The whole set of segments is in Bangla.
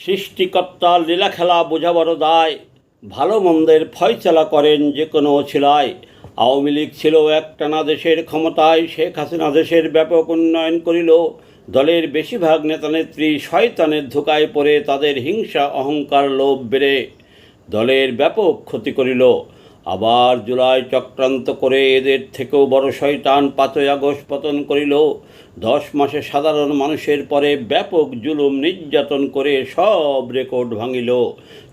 সৃষ্টিকর্তার লীলাখেলা বোঝাবার দায়। ভালো মন্দের ফয়সলা করেন যে কোনো ছিলায়। আওয়ামী লীগ ছিল একটানা দেশের ক্ষমতায়, শেখ হাসিনা দেশের ব্যাপক উন্নয়ন করিল। দলের বেশিরভাগ নেতানেত্রী শয়তানের ধোকায় পড়ে তাদের হিংসা, অহংকার, লোভ বেড়ে দলের ব্যাপক ক্ষতি করিল। আবার জুলাই চক্রান্ত করে এদের থেকেও বড় শয়তান পাঁচই আগস্ট পতন করিল। দশ মাসে সাধারণ মানুষের পরে ব্যাপক জুলুম নির্যাতন করে সব রেকর্ড ভাঙিল।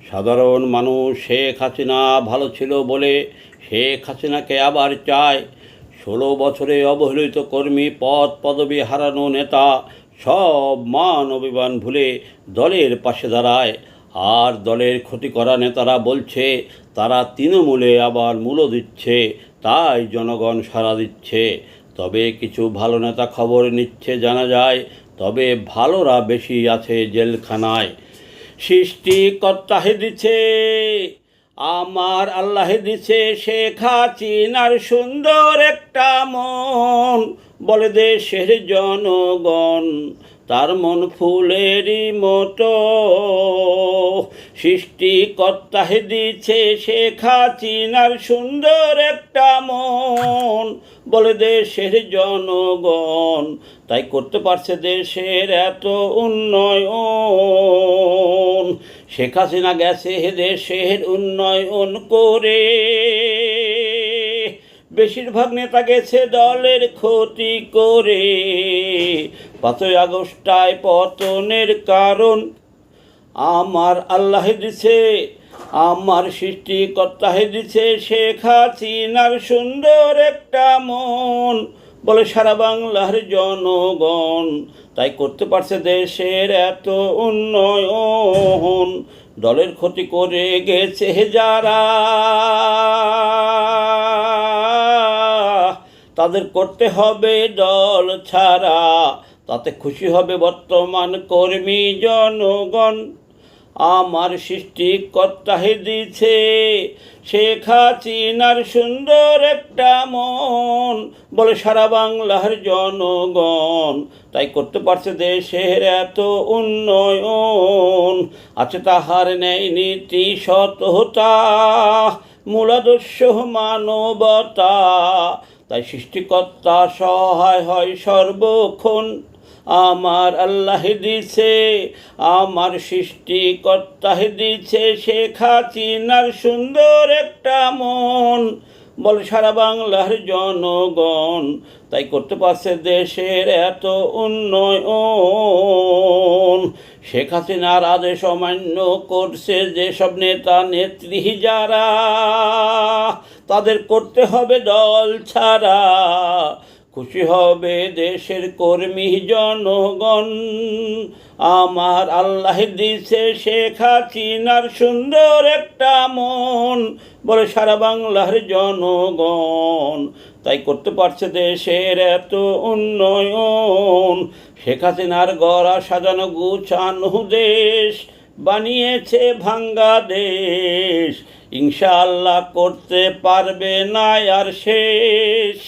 সাধারণ মানুষ শেখ হাসিনা ভালো ছিল বলে শেখ হাসিনাকে আবার চায়। ষোলো বছরে অবহেলিত কর্মী পদ পদবি হারানো নেতা সব মান অভিমান ভুলে দলের পাশে দাঁড়ায়। আর দলের ক্ষতি করা নেতারা বলছে, তারা তৃণমূলে আবার মূল্য দিচ্ছে, তাই জনগণ সাড়া দিচ্ছে। তবে কিছু ভালো নেতা খবর নিচ্ছে জানা যায়, তবে ভালোরা বেশি আছে জেলখানায়। সৃষ্টিকর্তাহে দিছে, আমার আল্লাহে দিছে শেখ হাসিনার সুন্দর একটা মন। বলে দেশের জনগণ, তার মন ফুলেরই মতো। সৃষ্টিকর্তাহে দিছে শেখ হাসিনার সুন্দর একটা মন। বলে দেশের জনগণ, তাই করতে পারছে দেশের এত উন্নয়ন। শেখ হাসিনা গেছে দেশের উন্নয়ন করে। বেশিরভাগ নেতা গেছে দলের ক্ষতি করে। পাঁচই আগস্টায় পতনের কারণ আমার আল্লাহ দিছে, আমার সৃষ্টিকর্তাহে দিছে শেখ হাসিনার সুন্দর একটা মন। বলে সারা বাংলার জনগণ, তাই করতে পারছে দেশের এত উন্নয়ন। দলের ক্ষতি করে গেছে যারা, তাদের করতে হবে দল ছাড়া, তাতে খুশি হবে বর্তমান কর্মী জনগণ। আমার সৃষ্টিকর্তাহে দিছে শেখ হাসিনার সুন্দর একটা মন। বলে সারা বাংলার জনগণ, তাই করতে পারছে দেশের এত উন্নয়ন। আছে তাহার নেই নীতি, সততা, মূলাদর্শ মানবতা। তাই সৃষ্টিকর্তা সহায় হয় সর্বক্ষণ। আমার আল্লাহ দিছে, আমার সৃষ্টিকর্তা দিছে শেখ হাসিনার সুন্দর একটা মন। বল সারা বাংলার জনগণ, তাই করতে পারছে দেশের এত উন্নয়ন। শেখ হাসিনার আদেশ অমান্য করছে যেসব নেতা, নেত্রী, যারা, তাদের করতে হবে দল ছাড়া। খুশি হবে দেশের কর্মী জনগণ। আমার আল্লাহ দিছে শেখ হাসিনার সুন্দর একটা মন, বলে সারা বাংলার জনগণ। তাই করতে পারছে দেশের এত উন্নয়ন। শেখ হাসিনার গড়া, সাজানো, গুছানো দেশ বানিয়েছে ভাঙ্গা দেশ ইনশাআল্লাহ করতে পারবে না আর শেষ।